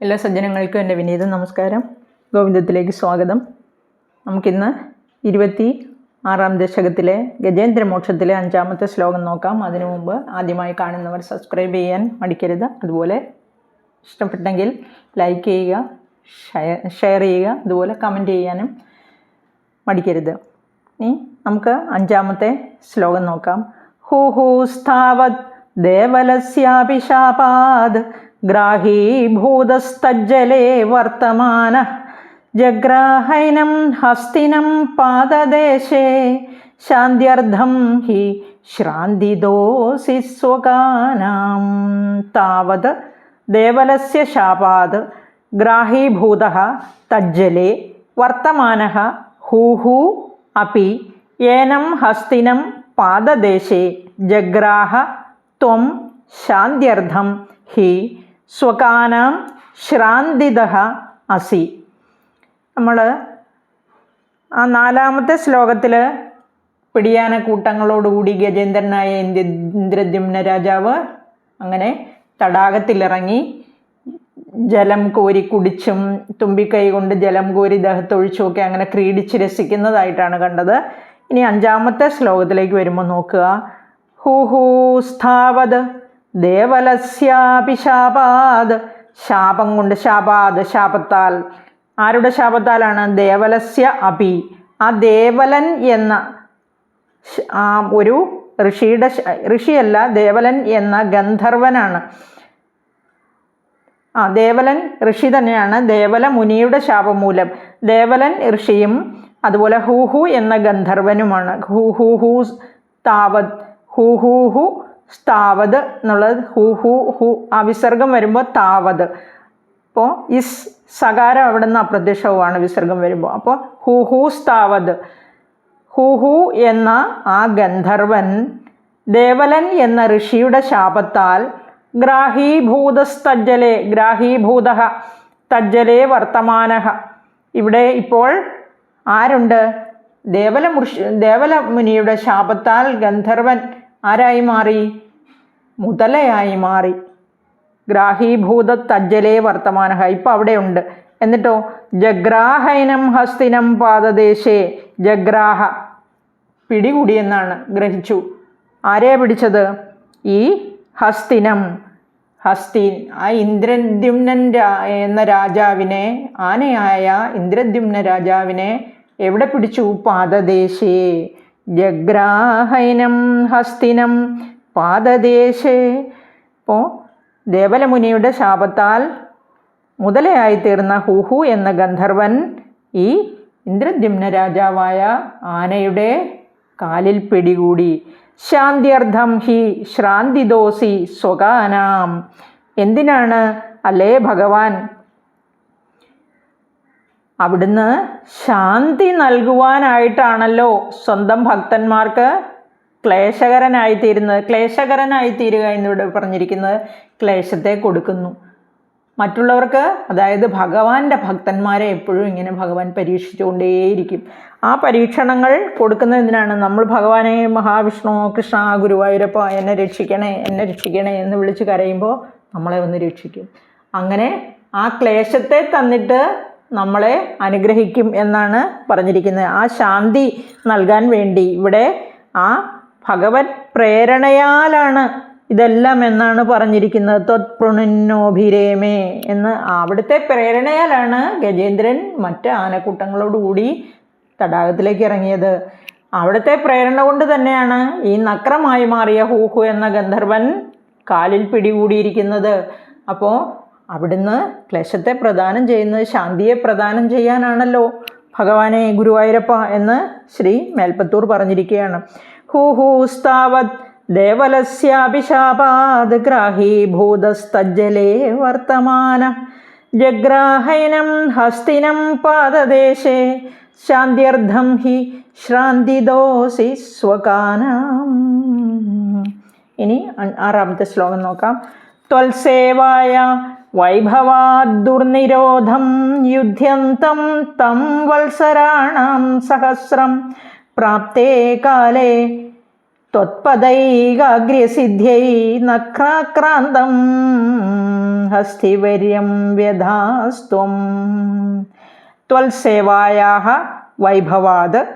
എല്ലാ സജ്ജനങ്ങൾക്കും എന്റെ വിനീത നമസ്കാരം. ഗോവിന്ദത്തിലേക്ക് സ്വാഗതം. നമുക്കിന്ന് ഇരുപത്തി ആറാം ദശകത്തിലെ ഗജേന്ദ്രമോക്ഷത്തിലെ അഞ്ചാമത്തെ ശ്ലോകം നോക്കാം. അതിനു മുമ്പ് ആദ്യമായി കാണുന്നവർ സബ്സ്ക്രൈബ് ചെയ്യാൻ മടിക്കരുത്. അതുപോലെ ഇഷ്ടപ്പെട്ടെങ്കിൽ ലൈക്ക് ചെയ്യുക ഷെയർ ചെയ്യുക അതുപോലെ കമന്റ് ചെയ്യാനും മടിക്കരുത്. ഇനി നമുക്ക് അഞ്ചാമത്തെ ശ്ലോകം നോക്കാം. ഹു ഹു സ്ഥാവത് ദേവലസ്യാപി ശാപാത് ഗ്രാഹീഭൂതസ്തജ്ജലേ വർത്തമാന ജഗ്രാഹൈനം ഹസ്തിനം പാദദേശേ ശാന്ത്യർത്ഥം ഹി ശ്രാന്തിദോസി സ്വകാനാം. താവത് ദേവലസ്യ ശാപാത് ഗ്രാഹീഭൂത തജ്ജലേ വർത്തമാന ഹൂഹു അപ്പി ഏനം ഹസ്തിനം പാദദേശേ ജഗ്രാഹ ത്വം ശാന്ത്യർത്ഥം ഹി സ്വകാനാം ശ്രാന്തിത അസി. നമ്മൾ ആ നാലാമത്തെ ശ്ലോകത്തിൽ പിടിയാന കൂട്ടങ്ങളോടുകൂടി ഗജേന്ദ്രനായ ഇന്ദ്രദ്യുമ്ന രാജാവ് അങ്ങനെ തടാകത്തിലിറങ്ങി ജലം കോരി കുടിച്ചും തുമ്പിക്കൈ കൊണ്ട് ജലം കോരി ദഹത്തൊഴിച്ചും ഒക്കെ അങ്ങനെ ക്രീഡിച്ച് രസിക്കുന്നതായിട്ടാണ് കണ്ടത്. ഇനി അഞ്ചാമത്തെ ശ്ലോകത്തിലേക്ക് വരുമ്പോൾ നോക്കുക. Who who സ്ഥാവത്. ദേവലസ്യാപി ശാപാത് ശാപം കൊണ്ട് ശാപാത് ശാപത്താൽ. ആരുടെ ശാപത്താലാണ്? ദേവലസ്യ അപി ആ ദേവലൻ എന്ന ഒരു ഋഷിയുടെ ഋഷിയല്ല ദേവലൻ എന്ന ഗന്ധർവനാണ്. ആ ദേവലൻ ഋഷി തന്നെയാണ്. ദേവല മുനിയുടെ ശാപം മൂലം ദേവലൻ ഋഷിയും അതുപോലെ ഹൂഹു എന്ന ഗന്ധർവനുമാണ്. ഹൂ ഹൂ ഹൂ താവത്. ഹൂ ഹൂ ഹു സ്ഥാവത് എന്നുള്ളത് ഹു ഹു ഹു ആ വിസർഗം വരുമ്പോൾ താവത്. അപ്പോൾ ഇസ് സകാരം അവിടെ നിന്ന് അപ്രത്യക്ഷവുമാണ് വിസർഗം വരുമ്പോൾ അപ്പോൾ ഹു ഹു സ്ഥാവത്. ഹു എന്ന ആ ഗന്ധർവൻ ദേവലൻ എന്ന ഋഷിയുടെ ശാപത്താൽ ഗ്രാഹീഭൂതസ്തജ്ജലേ ഗ്രാഹീഭൂത തജ്ജലേ വർത്തമാന. ഇവിടെ ഇപ്പോൾ ആരുണ്ട്? ദേവല ദേവല മുനിയുടെ ശാപത്താൽ ഗന്ധർവൻ ആരായി മാറി? മുതലയായി മാറി. ഗ്രാഹീഭൂത തജ്ജലേ വർത്തമാന ഇപ്പം അവിടെയുണ്ട്. എന്നിട്ടോ ജഗ്രാഹൈനം ഹസ്തിനം പാദദേശേ ജഗ്രാഹ. പിടികൂടിയെന്നാണ് ഗ്രഹിച്ചു. ആരെയാ പിടിച്ചത്? ഈ ഹസ്തിനം. ഹസ്തീൻ. ആ ഇന്ദ്രദ്യുമ്നൻ എന്ന രാജാവിനെ ആനയായ ഇന്ദ്രദ്യുമ്ന രാജാവിനെ എവിടെ പിടിച്ചു? പാദദേശേ. ജഗ്രാഹൈനം ഹസ്തിനം പാദദേശേ. ഇപ്പോൾ ദേവലമുനിയുടെ ശാപത്താൽ മുതലയായി തീർന്ന ഹൂഹു എന്ന ഗന്ധർവൻ ഈ ഇന്ദ്രദ്യുമ്ന രാജാവായ ആനയുടെ കാലിൽ പിടികൂടി. ശാന്തിയർത്ഥം ഹി ശ്രാന്തിദോസി സ്വകാനാം. എന്തിനാണ് അല്ലേ ഭഗവാൻ? അവിടുന്ന് ശാന്തി നൽകുവാനായിട്ടാണല്ലോ സ്വന്തം ഭക്തന്മാർക്ക് ക്ലേശകരനായിത്തീരുന്നത്. ക്ലേശകരനായിത്തീരുക എന്നിവിടെ പറഞ്ഞിരിക്കുന്നത് ക്ലേശത്തെ കൊടുക്കുന്നു. മറ്റുള്ളവർക്ക് അതായത് ഭഗവാന്റെ ഭക്തന്മാരെ എപ്പോഴും ഇങ്ങനെ ഭഗവാൻ പരീക്ഷിച്ചുകൊണ്ടേയിരിക്കും. ആ പരീക്ഷണങ്ങൾ കൊടുക്കുന്നതിനാണ് നമ്മൾ ഭഗവാനെ മഹാവിഷ്ണു കൃഷ്ണ ഗുരുവായൂരപ്പ എന്നെ രക്ഷിക്കണേ എന്നെ രക്ഷിക്കണേ എന്ന് വിളിച്ച് കരയുമ്പോൾ നമ്മളെ ഒന്ന് രക്ഷിക്കും. അങ്ങനെ ആ ക്ലേശത്തെ തന്നിട്ട് നമ്മളെ അനുഗ്രഹിക്കും എന്നാണ് പറഞ്ഞിരിക്കുന്നത്. ആ ശാന്തി നൽകാൻ വേണ്ടി ഇവിടെ ആ ഭഗവത് പ്രേരണയാലാണ് ഇതെല്ലാം എന്നാണ് പറഞ്ഞിരിക്കുന്നത്. ത്വത്പൃണുന്നോഭിരേമേ എന്ന് അവിടുത്തെ പ്രേരണയാലാണ് ഗജേന്ദ്രൻ മറ്റ് ആനക്കൂട്ടങ്ങളോടുകൂടി തടാകത്തിലേക്ക് ഇറങ്ങിയത്. അവിടുത്തെ പ്രേരണ കൊണ്ട് തന്നെയാണ് ഈ നക്രമായി മാറിയ ഹൂഹു എന്ന ഗന്ധർവൻ കാലിൽ പിടികൂടിയിരിക്കുന്നത്. അപ്പോൾ അവിടുന്ന് ക്ലേശത്തെ പ്രദാനം ചെയ്യുന്നത് ശാന്തിയെ പ്രദാനം ചെയ്യാനാണല്ലോ ഭഗവാനെ ഗുരുവായൂരപ്പ എന്ന് ശ്രീ മേൽപ്പത്തൂർ പറഞ്ഞിരിക്കുകയാണ്. ഹുഹൂസ്താവത് ദേവലസ്യാഭിശാപാത് ഗ്രാഹീഭൂതസ്തജ്ജലേ വർത്തമാന. ജഗ്രാഹൈനം ഹസ്തിനം പാദദേശേ ശാന്തിയർത്ഥം ഹി ശ്രാന്തിദോസി സ്വകാനാം. ഇനി ആറാമത്തെ ശ്ലോകം നോക്കാം. ത്വൽസേവായ വൈഭവാദുർനിരോധം യുദ്ധ്യന്തം തം വത്സരാണാം സഹസ്രം. പ്രാപ്തേ കാലേ ത്വത്പദൈകാഗ്രസിദ്ധ്യൈ നക്രാക്രാന്തം ഹസ്തിവര്യം വ്യഥാസ്ത്വം. ത്വൽസേവായാः വൈഭവാത്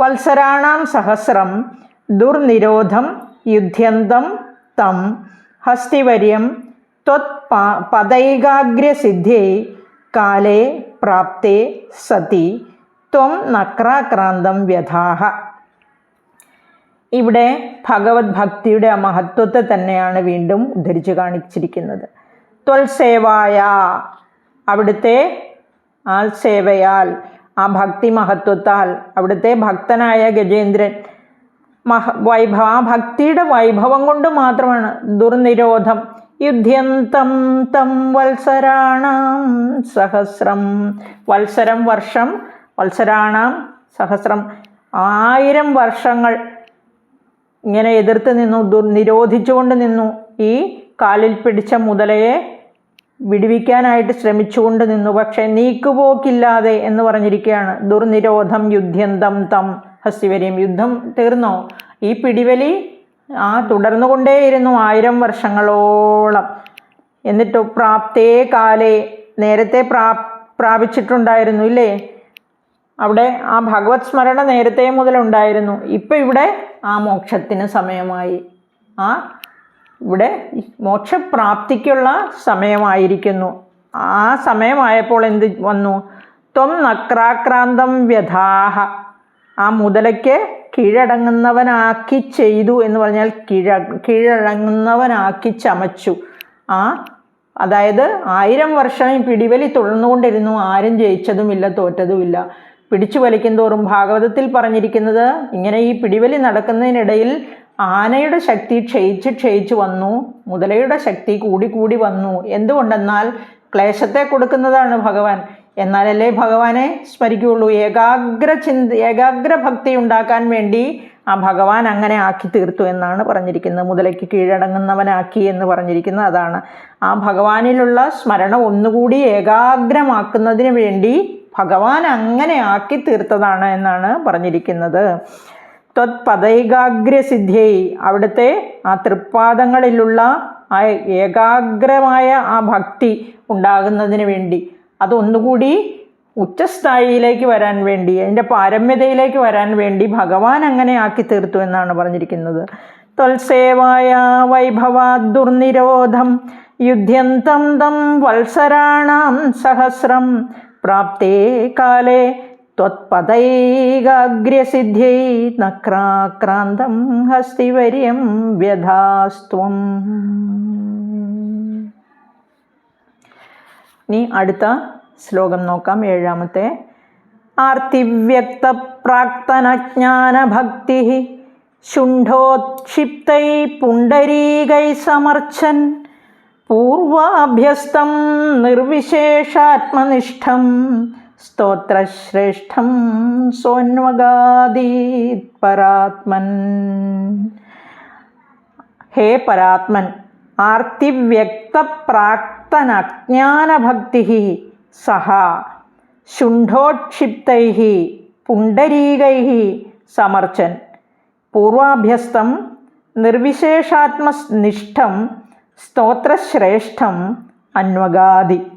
വത്സരാണാം സഹസ്രം ദുർനിരോധം യുദ്ധ്യന്തം തം ഹസ്തിവര്യം ത്വത് പദൈകാഗ്രസിദ്ധ്യൈ കാലേ പ്രാപ്തേ സതി ത്വം നക്രാക്രാന്തം വ്യഥാഹ. ഇവിടെ ഭഗവത് ഭക്തിയുടെ ആ മഹത്വത്തെ തന്നെയാണ് വീണ്ടും ഉദ്ധരിച്ചു കാണിച്ചിരിക്കുന്നത്. ത്വൽസേവായ അവിടുത്തെ ആ സേവയാൽ ആ ഭക്തി മഹത്വത്താൽ അവിടുത്തെ ഭക്തനായ ഗജേന്ദ്രൻ മഹ വൈഭവ ആ ഭക്തിയുടെ വൈഭവം കൊണ്ട് മാത്രമാണ് ദുർനിരോധം യുദ്ധ്യന്തം തം വത്സരാണാം സഹസ്രം വത്സരം വർഷം വത്സരാണാം സഹസ്രം. ആയിരം വർഷങ്ങൾ ഇങ്ങനെ എതിർത്ത് നിന്നു ദുർ നിരോധിച്ചുകൊണ്ട് നിന്നു. ഈ കാലിൽ പിടിച്ച മുതലയെ വിടുവിക്കാനായിട്ട് ശ്രമിച്ചുകൊണ്ട് നിന്നു. പക്ഷേ നീക്കുപോക്കില്ലാതെ എന്ന് പറഞ്ഞിരിക്കുകയാണ്. ദുർനിരോധം യുദ്ധ്യന്തം തം ഹസ്തിവര്യം യുദ്ധം തീർന്നോ? ഈ പിടിവലി ആ തുടർന്നു കൊണ്ടേയിരുന്നു ആയിരം വർഷങ്ങളോളം. എന്നിട്ട് പ്രാപ്തേ കാലേ നേരത്തെ പ്രാ പ്രാപിച്ചിട്ടുണ്ടായിരുന്നു ഇല്ലേ? അവിടെ ആ ഭഗവത് സ്മരണ നേരത്തെ മുതലുണ്ടായിരുന്നു ഇപ്പം ഇവിടെ ആ മോക്ഷത്തിന് സമയമായി. ആ ഇവിടെ മോക്ഷപ്രാപ്തിക്കുള്ള സമയമായിരിക്കുന്നു. ആ സമയമായപ്പോൾ എന്ത് വന്നു? ത്വം നക്രാക്രാന്തം വ്യഥാഹ. ആ മുതലയ്ക്ക് കീഴടങ്ങുന്നവനാക്കി ചെയ്തു എന്ന് പറഞ്ഞാൽ കീഴ കീഴടങ്ങുന്നവനാക്കി ചമച്ചു. ആ അതായത് ആയിരം വർഷം പിടിവലി തുടർന്നുകൊണ്ടിരുന്നു. ആരും ജയിച്ചതുമില്ല തോറ്റതുമില്ല. പിടിച്ചു വലിക്കും തോറും ഭാഗവതത്തിൽ പറഞ്ഞിരിക്കുന്നത് ഇങ്ങനെ ഈ പിടിവലി നടക്കുന്നതിനിടയിൽ ആനയുടെ ശക്തി ക്ഷയിച്ച് ക്ഷയിച്ച് വന്നു മുതലയുടെ ശക്തി കൂടി കൂടി വന്നു. എന്തുകൊണ്ടെന്നാൽ ക്ലേശത്തെ കൊടുക്കുന്നതാണ് ഭഗവാൻ. എന്നാലല്ലേ ഭഗവാനെ സ്മരിക്കുകയുള്ളൂ. ഏകാഗ്ര ചിന്ത ഏകാഗ്ര ഭക്തി ഉണ്ടാക്കാൻ വേണ്ടി ആ ഭഗവാൻ അങ്ങനെ ആക്കി തീർത്തു എന്നാണ് പറഞ്ഞിരിക്കുന്നത്. മുതലയ്ക്ക് കീഴടങ്ങുന്നവനാക്കി എന്ന് പറഞ്ഞിരിക്കുന്നത് അതാണ്. ആ ഭഗവാനിലുള്ള സ്മരണ ഒന്നുകൂടി ഏകാഗ്രമാക്കുന്നതിന് വേണ്ടി ഭഗവാൻ അങ്ങനെ ആക്കി തീർത്തതാണ് എന്നാണ് പറഞ്ഞിരിക്കുന്നത്. ത്വത് പദൈകാഗ്രസിദ്ധ്യൈ അവിടുത്തെ ആ തൃപ്പാദങ്ങളിലുള്ള ആ ഏകാഗ്രമായ ആ ഭക്തി ഉണ്ടാകുന്നതിന് വേണ്ടി അതൊന്നുകൂടി ഉച്ചസ്ഥായിയിലേക്ക് വരാൻ വേണ്ടി അതിന്റെ പാരമ്യതയിലേക്ക് വരാൻ വേണ്ടി ഭഗവാൻ അങ്ങനെ ആക്കി തീർത്തു എന്നാണ് പറഞ്ഞിരിക്കുന്നത്. ത്വൽസേവായ വൈഭവാ ദുർനിരോധം യുദ്ധ്യന്തം തം വത്സരാണാം സഹസ്രം. പ്രാപ്തേ കാലേ ത്വത്പദൈകാഗ്രസിദ്ധ്യൈ നക്രാക്രാന്തം ഹസ്തിവര്യം വ്യഥാസ്ത്വം. ഇനി അടുത്ത ശ്ലോകം നോക്കാം ഏഴാമത്തെ. ആർത്തിവ്യക്ത പ്രാക്തനജ്ഞാനഭക്തി ശുണ്ഠോത്ക്ഷിപ്തൈ പുണ്ടരീകൈ സമർച്ചൻ പൂർവാഭ്യസ്തം നിർവിശേഷാത്മനിഷ്ഠം സ്തോത്രശ്രേഷ്ഠം സോന്വഗാദീത് പരാത്മൻ. ഹേ പരാത്മൻ ആർത്തിവ്യക്തപ്രാക്തനജ്ഞാനഭക്തി സഹ. ശുണ്ഠോക്ഷിപ്തൈ പുണ്ടരീകൈ സമർച്ചൻ. പൂർവാഭ്യസ്തം നിർവിശേഷാത്മനിഷ്ഠം സ്തോത്രശ്രേഷ്ഠം അന്വഗാദി.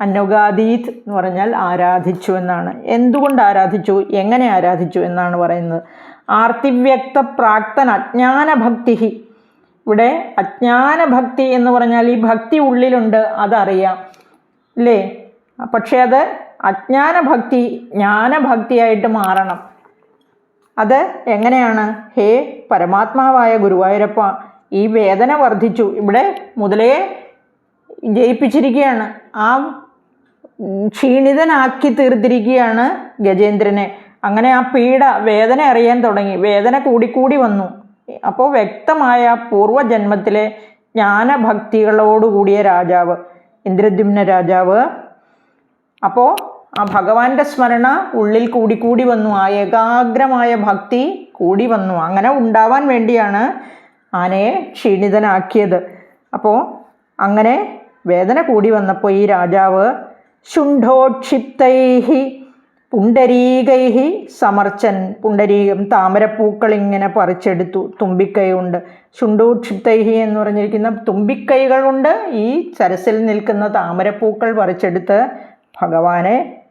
അന്വഗാദീത് എന്ന് പറഞ്ഞാൽ ആരാധിച്ചു എന്നാണ്. എന്തുകൊണ്ട് ആരാധിച്ചു? എങ്ങനെ ആരാധിച്ചു എന്നാണ് പറയുന്നത്. ആർത്തിവ്യക്ത പ്രാക്തൻ അജ്ഞാനഭക്തി ഇവിടെ അജ്ഞാന ഭക്തി എന്ന് പറഞ്ഞാൽ ഈ ഭക്തി ഉള്ളിലുണ്ട് അതറിയാം. അല്ലേ? പക്ഷേ അത് അജ്ഞാന ഭക്തി ജ്ഞാനഭക്തിയായിട്ട് മാറണം. അത് എങ്ങനെയാണ്? ഹേ പരമാത്മാവായ ഗുരുവായൂരപ്പ ഈ വേദന വർദ്ധിച്ചു. ഇവിടെ മുതലേ ജയിപ്പിച്ചിരിക്കുകയാണ്. ആ ക്ഷീണിതനാക്കി തീർത്തിരിക്കുകയാണ് ഗജേന്ദ്രനെ. അങ്ങനെ ആ പീഡ വേദന അറിയാൻ തുടങ്ങി. വേദന കൂടിക്കൂടി വന്നു. അപ്പോൾ വ്യക്തമായ പൂർവജന്മത്തിലെ ജ്ഞാനഭക്തികളോടുകൂടിയ രാജാവ് ഇന്ദ്രദ്യുമ്ന രാജാവ്. അപ്പോൾ ആ ഭഗവാന്റെ സ്മരണ ഉള്ളിൽ കൂടി കൂടി വന്നു ആ ഏകാഗ്രമായ ഭക്തി കൂടി വന്നു. അങ്ങനെ ഉണ്ടാവാൻ വേണ്ടിയാണ് ആനയെ ക്ഷീണിതനാക്കിയത്. അപ്പോൾ അങ്ങനെ വേദന കൂടി വന്നപ്പോൾ ഈ രാജാവ് ശുണ്ഠോക്ഷിപ്തൈഹി പുണ്ടരീകൈഹി സമർച്ചൻ. പുണ്ടരീകം താമരപ്പൂക്കൾ ഇങ്ങനെ പറിച്ചെടുത്തു. തുമ്പിക്കൈ കൊണ്ട് ശുണ്ടൂക്ഷിപ്തൈഹി എന്ന് പറഞ്ഞിരിക്കുന്ന തുമ്പിക്കൈകൾ കൊണ്ട് ഈ സരസിൽ നിൽക്കുന്ന താമരപ്പൂക്കൾ പറിച്ചെടുത്ത് ഭഗവാനെ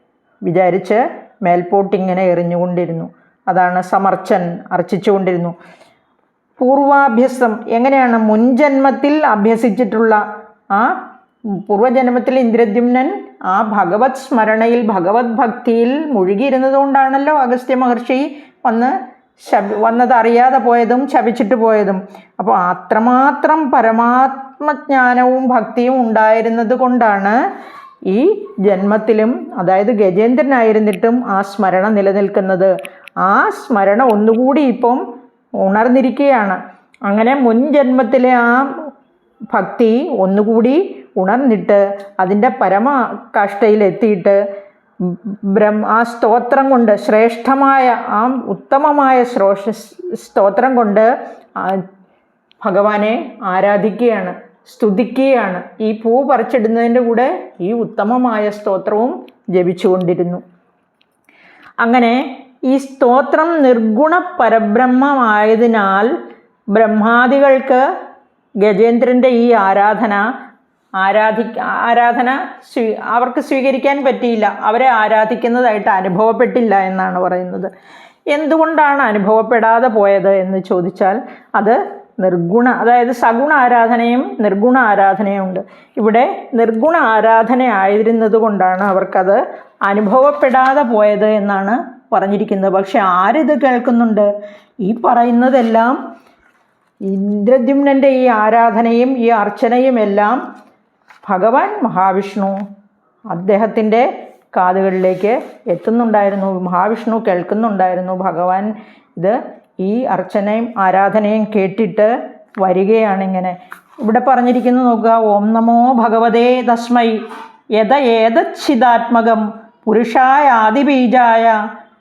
വിചാരിച്ച് മേൽപോട്ടിങ്ങനെ എറിഞ്ഞുകൊണ്ടിരുന്നു. അതാണ് സമർച്ചൻ അർച്ചിച്ചുകൊണ്ടിരുന്നു. പൂർവാഭ്യസം എങ്ങനെയാണ് മുൻജന്മത്തിൽ അഭ്യസിച്ചിട്ടുള്ള ആ പൂർവജന്മത്തിൽ ഇന്ദ്രദ്യുമ്നൻ ആ ഭഗവത് സ്മരണയിൽ ഭഗവത് ഭക്തിയിൽ മുഴുകിയിരുന്നതുകൊണ്ടാണല്ലോ അഗസ്ത്യ മഹർഷി വന്ന് ശബ് വന്നതറിയാതെ പോയതും ശപിച്ചിട്ട് പോയതും. അപ്പോൾ അത്രമാത്രം പരമാത്മജ്ഞാനവും ഭക്തിയും ഉണ്ടായിരുന്നത് കൊണ്ടാണ് ഈ ജന്മത്തിലും അതായത് ഗജേന്ദ്രനായിരുന്നിട്ടും ആ സ്മരണ നിലനിൽക്കുന്നത്. ആ സ്മരണ ഒന്നുകൂടി ഇപ്പം ഉണർന്നിരിക്കുകയാണ്. അങ്ങനെ മുൻ ജന്മത്തിലെ ആ ഭക്തി ഒന്നുകൂടി ഉണർന്നിട്ട് അതിന്റെ പരമകാഷ്ഠയിലെത്തിയിട്ട് ബ്രഹ്മ ആ സ്തോത്രം കൊണ്ട് ശ്രേഷ്ഠമായ ആ ഉത്തമമായ ശ്രോഷ സ്തോത്രം കൊണ്ട് ഭഗവാനെ ആരാധിക്കുകയാണ് സ്തുതിക്കുകയാണ്. ഈ പൂ പറിച്ചിടുന്നതിന്റെ കൂടെ ഈ ഉത്തമമായ സ്തോത്രവും ജപിച്ചുകൊണ്ടിരുന്നു. അങ്ങനെ ഈ സ്തോത്രം നിർഗുണ പരബ്രഹ്മമായതിനാൽ ബ്രഹ്മാദികൾക്ക് ഗജേന്ദ്രന്റെ ഈ ആരാധന ആരാധി ആരാധന സ്വീ അവർക്ക് സ്വീകരിക്കാൻ പറ്റിയില്ല. അവരെ ആരാധിക്കുന്നതായിട്ട് അനുഭവപ്പെട്ടില്ല എന്നാണ് പറയുന്നത്. എന്തുകൊണ്ടാണ് അനുഭവപ്പെടാതെ പോയത് എന്ന് ചോദിച്ചാൽ അത് നിർഗുണ അതായത് സഗുണ ആരാധനയും നിർഗുണ ആരാധനയും ഉണ്ട്. ഇവിടെ നിർഗുണ ആരാധന ആയിരുന്നത് കൊണ്ടാണ് അവർക്കത് അനുഭവപ്പെടാതെ പോയത് എന്നാണ് പറഞ്ഞിരിക്കുന്നത്. പക്ഷെ ആരിത് കേൾക്കുന്നുണ്ട്? ഈ പറയുന്നതെല്ലാം ഇന്ദ്രദ്യുമ്നന്റെ ഈ ആരാധനയും ഈ അർച്ചനയും എല്ലാം ഭഗവാൻ മഹാവിഷ്ണു അദ്ദേഹത്തിന്റെ കാതുകളിലേക്ക് എത്തുന്നുണ്ടായിരുന്നു. മഹാവിഷ്ണു കേൾക്കുന്നുണ്ടായിരുന്നു. ഭഗവാൻ ഇത് ഈ അർച്ചനയും ആരാധനയും കേട്ടിട്ട് വരികയാണിങ്ങനെ ഇവിടെ പറഞ്ഞിരിക്കുന്നു നോക്കുക ഓം നമോ ഭഗവതേ തസ്മൈ യഥ ഏതച്ഛിതാത്മകം പുരുഷായ ആദിബീജായ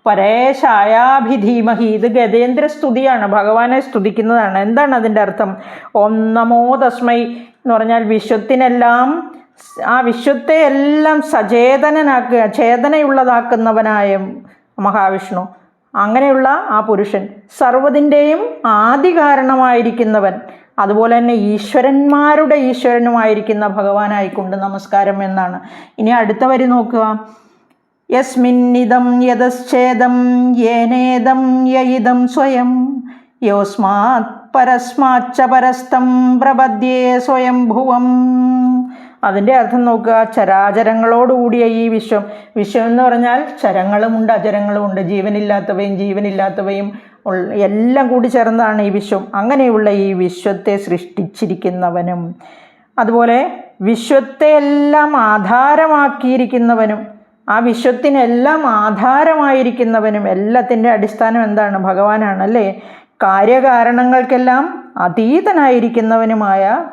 പരേശായാഭിധീമഹി. ഇത് ഗജേന്ദ്ര സ്തുതിയാണ് ഭഗവാനെ സ്തുതിക്കുന്നതാണ്. എന്താണ് അതിന്റെ അർത്ഥം? ഓം നമോ തസ്മൈ എന്ന് പറഞ്ഞാൽ വിശ്വത്തിനെല്ലാം ആ വിശ്വത്തെ എല്ലാം സചേതനനാക്കുക ചേതനയുള്ളതാക്കുന്നവനായ മഹാവിഷ്ണു. അങ്ങനെയുള്ള ആ പുരുഷൻ സർവതിന്റെയും ആദി കാരണമായിരിക്കുന്നവൻ അതുപോലെ തന്നെ ഈശ്വരന്മാരുടെ ഈശ്വരനുമായിരിക്കുന്ന ഭഗവാനായിക്കൊണ്ട് നമസ്കാരം എന്നാണ്. ഇനി അടുത്ത വരി നോക്കുക. യസ്മിന്നിദം യതശ്ചേദം യേനേദം യയിദം സ്വയം. യോസ്മാത് പരസ്മാച്ച പരസ്തം പ്രപദ്യേ സ്വയം ഭുവം അതിന്റെ അർത്ഥം നോക്കുക ചരാചരങ്ങളോടുകൂടിയ ഈ വിശ്വം. വിശ്വം എന്ന് പറഞ്ഞാൽ ചരങ്ങളുമുണ്ട് അചരങ്ങളുമുണ്ട്. ജീവനില്ലാത്തവയും ജീവനില്ലാത്തവയും എല്ലാം കൂടി ചേർന്നതാണ് ഈ വിശ്വം. അങ്ങനെയുള്ള ഈ വിശ്വത്തെ സൃഷ്ടിച്ചിരിക്കുന്നവനും അതുപോലെ വിശ്വത്തെ എല്ലാം ആധാരമാക്കിയിരിക്കുന്നവനും ആ വിശ്വത്തിനെല്ലാം ആധാരമായിരിക്കുന്നവനും എല്ലാത്തിന്റെ അടിസ്ഥാനം എന്താണ്? ഭഗവാനാണല്ലേ? കാര്യകാരണങ്ങൾക്കെല്ലാം അതീതനായിരിക്കുന്നവനുമായ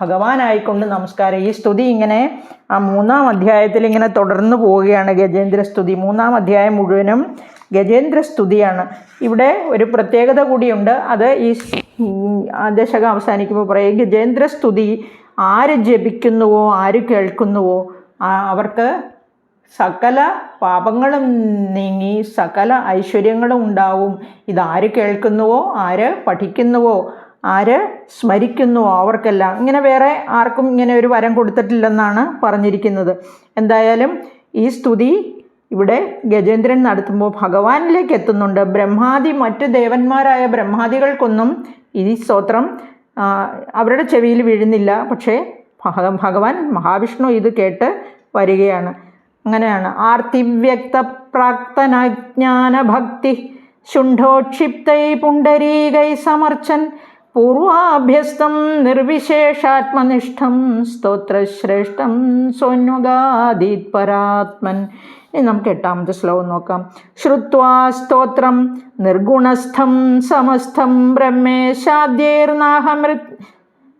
ഭഗവാനായിക്കൊണ്ട് നമസ്കാരം. ഈ സ്തുതി ഇങ്ങനെ ആ മൂന്നാം അധ്യായത്തിൽ ഇങ്ങനെ തുടർന്നു പോവുകയാണ് ഗജേന്ദ്ര സ്തുതി. മൂന്നാം അധ്യായം മുഴുവനും ഗജേന്ദ്ര സ്തുതിയാണ്. ഇവിടെ ഒരു പ്രത്യേകത കൂടിയുണ്ട്. അത് ഈ ദശകം അവസാനിക്കുമ്പോൾ പറയും ഗജേന്ദ്ര സ്തുതി ആര് ജപിക്കുന്നുവോ? ആര് കേൾക്കുന്നുവോ? അവർക്ക് സകല പാപങ്ങളും നീങ്ങി സകല ഐശ്വര്യങ്ങളും ഉണ്ടാവും. ഇതാര് കേൾക്കുന്നുവോ? ആര് പഠിക്കുന്നുവോ? ആര് സ്മരിക്കുന്നുവോ? അവർക്കെല്ലാം. ഇങ്ങനെ വേറെ ആർക്കും ഇങ്ങനെ ഒരു വരം കൊടുത്തിട്ടില്ലെന്നാണ് പറഞ്ഞിരിക്കുന്നത്. എന്തായാലും ഈ സ്തുതി ഇവിടെ ഗജേന്ദ്രൻ നടത്തുമ്പോൾ ഭഗവാനിലേക്ക് എത്തുന്നുണ്ട്. ബ്രഹ്മാദി മറ്റ് ദേവന്മാരായ ബ്രഹ്മാദികൾക്കൊന്നും ഈ സ്തോത്രം അവരുടെ ചെവിയിൽ വീഴുന്നില്ല. പക്ഷേ ഭഗ- ഭഗവാൻ മഹാവിഷ്ണു ഇത് കേട്ട് വരികയാണ്. അങ്ങനെയാണ്. ആർത്തിവ്യക്ത പ്രാക്തനജ്ഞാന ഭക്തി ശുണ്ഠോക്ഷിപ്തൈ പുണ്ടരീകൈ സമർച്ചൻ പൂർവാഭ്യസ്തം നിർവിശേഷാത്മനിഷ്ഠം സ്തോത്രശ്രേഷ്ഠം സോന്വഗാദീത് പരാത്മൻ ഇനി നമുക്ക് എട്ടാമത്തെ ശ്ലോകം നോക്കാം. ശ്രുത്വാ സ്തോത്രം നിർഗുണസ്ഥം സമസ്തം ബ്രഹ്മേശാദ്യേർനാഹമൃത്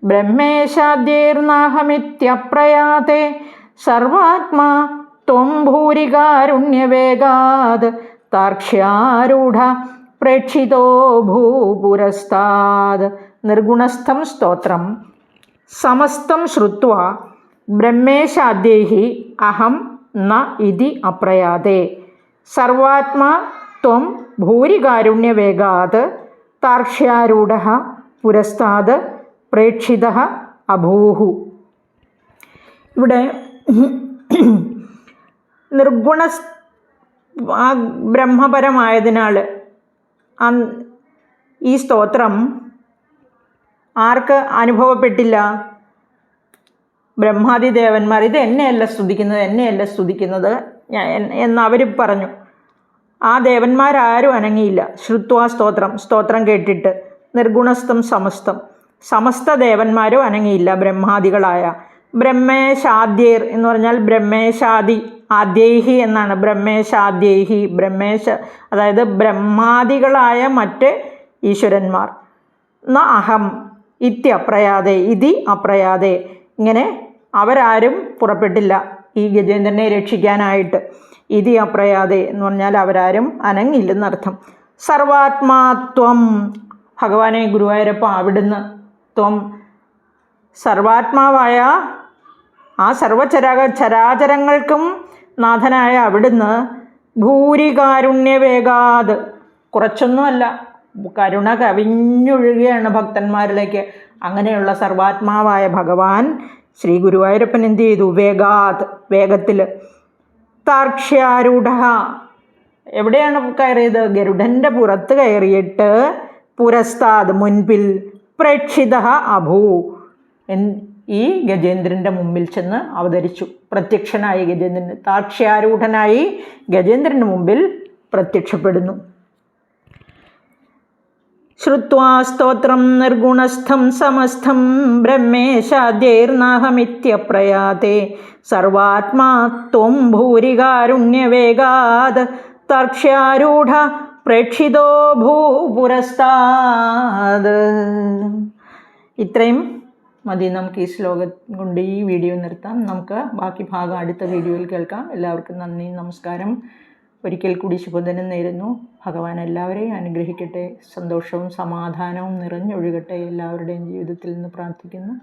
ബ്രഹ്മേശാദ്യേർനാഹമിത്യപ്രയാത്തെ സർവാത്മാ ത്വം ഭൂരികാരുണ്യവേഗാത് താർക്ഷ്യാരൂഢ പ്രേക്ഷിതോ ഭൂപുരസ്താത് നിർഗുണസ്ഥം സ്തോത്രം. സമസ്തം ശ്രുവ ബ്രഹ്മേശാദ്യേഹി അഹം ന ഇതി അപ്രയാതെ സർവാത്മാ ത്വം ഭൂരികാരുണ്യവേഗാത് താർക്ഷ്യാരൂഢ പുരസ്താത് പ്രേക്ഷിത അഭൂഹു. ഇവിടെ നിർഗുണ ആ ബ്രഹ്മപരമായതിനാൽ ഈ സ്തോത്രം ആർക്ക് അനുഭവപ്പെട്ടില്ല? ബ്രഹ്മാദി ദേവന്മാർ ഇത് എന്നെയല്ല സ്തുതിക്കുന്നത് എന്നെയല്ല സ്തുതിക്കുന്നത് എന്ന് അവർ പറഞ്ഞു. ആ ദേവന്മാരാരും അനങ്ങിയില്ല. ശ്രുത്വാ സ്തോത്രം സ്തോത്രം കേട്ടിട്ട്. നിർഗുണസ്ഥം സമസ്തം. സമസ്ത ദേവന്മാരും അനങ്ങിയില്ല ബ്രഹ്മാദികളായ. ബ്രഹ്മേശാദ്യർ എന്ന് പറഞ്ഞാൽ ബ്രഹ്മേശാദി. ആദ്യേഹി എന്നാണ്. ബ്രഹ്മേശാദ്യേഹി ബ്രഹ്മേശ അതായത് ബ്രഹ്മാദികളായ മറ്റ് ഈശ്വരന്മാർ. ന അഹം ഇത്തി അപ്രയാതെ ഇതി അപ്രയാതെ. ഇങ്ങനെ അവരാരും പുറപ്പെട്ടില്ല ഈ ഗജേന്ദ്രനെ രക്ഷിക്കാനായിട്ട്. ഇതി അപ്രയാതെ എന്ന് പറഞ്ഞാൽ അവരാരും അനങ്ങില്ലെന്നർത്ഥം സർവാത്മാത്വം ഭഗവാനെ ഗുരുവായൂരപ്പ അവിടുന്ന് ത്വം. സർവാത്മാവായ ആ സർവചരാ ചരാചരങ്ങൾക്കും നാഥനായ അവിടുന്ന് ഭൂരികാരുണ്യവേഗാത്. കുറച്ചൊന്നുമല്ല കരുണ കവിഞ്ഞൊഴുകുകയാണ് ഭക്തന്മാരിലേക്ക്. അങ്ങനെയുള്ള സർവാത്മാവായ ഭഗവാൻ ശ്രീ ഗുരുവായൂരപ്പൻ എന്ത് ചെയ്തു? വേഗാത് വേഗത്തിൽ. താർക്ഷ്യാരൂഢ. എവിടെയാണ് കയറിയത്? ഗരുഡന്റെ പുറത്ത് കയറിയിട്ട് പുരസ്താദ് മുൻപിൽ പ്രേക്ഷിത അഭൂ. ഈ ഗജേന്ദ്രന്റെ മുമ്പിൽ ചെന്ന് അവതരിച്ചു. പ്രത്യക്ഷനായി ഗജേന്ദ്രൻ താക്ഷ്യാരൂഢനായി ഗജേന്ദ്രന് മുമ്പിൽ പ്രത്യക്ഷപ്പെടുന്നു. ശ്രുവാ സ്തോത്രം നിർഗുണസ്ഥം സമസ്തം ബ്രഹ്മേശാദ്യൈർനാഹമിത്യപ്രയാതെ. സർവാത്മാ ത്വം ഭൂരികാരുണ്യവേഗാത് തർക്ഷ്യാരൂഢ പ്രേക്ഷിതോ ഭൂപുരസ്താത്. ഇത്രയും മതി. നമുക്ക് ഈ ശ്ലോകം കൊണ്ട് ഈ വീഡിയോ നിർത്താം. നമുക്ക് ബാക്കി ഭാഗം അടുത്ത വീഡിയോയിൽ കേൾക്കാം. എല്ലാവർക്കും നന്ദി നമസ്കാരം. ഒരിക്കൽ കൂടി ശുഭദിനം നേരുന്നു. ഭഗവാൻ എല്ലാവരെയും അനുഗ്രഹിക്കട്ടെ. സന്തോഷവും സമാധാനവും നിറഞ്ഞൊഴുകട്ടെ. എല്ലാവരുടെയും ജീവിതത്തിൽ നിന്ന് പ്രാർത്ഥിക്കുന്നു.